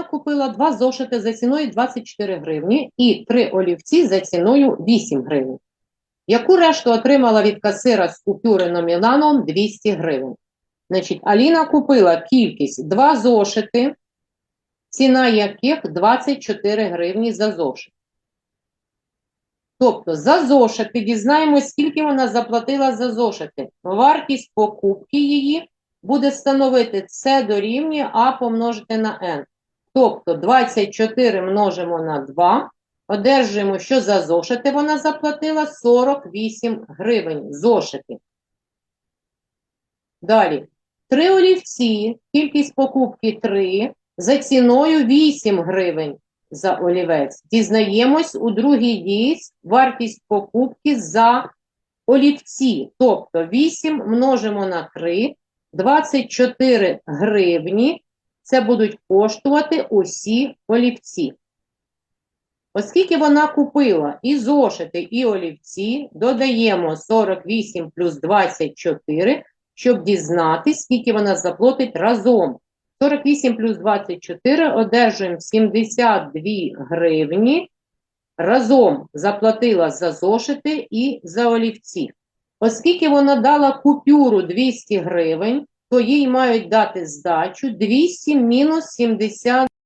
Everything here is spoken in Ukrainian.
Аліна купила два зошити за ціною 24 гривні і три олівці за ціною 8 гривень. Яку решту отримала від касира з купюри номіналом 200 гривень? Значить, Аліна купила кількість два зошити, ціна яких 24 гривні за зошит. Тобто за зошити дізнаємось, скільки вона заплатила за зошити. Вартість покупки її буде становити С дорівнює А помножити на N. Тобто 24 множимо на 2, одержуємо, що за зошити вона заплатила 48 гривень. Зошити. Далі. Три олівці, кількість покупки 3, за ціною 8 гривень за олівець. Дізнаємось у другій дії вартість покупки за олівці. Тобто 8 множимо на 3, 24 гривні. Це будуть коштувати усі олівці. Оскільки вона купила і зошити, і олівці, додаємо 48 плюс 24, щоб дізнатись, скільки вона заплатить разом. 48 плюс 24 одержуємо 72 гривні. Разом заплатила за зошити і за олівці. Оскільки вона дала купюру 200 гривень, то їй мають дати здачу 200 мінус 70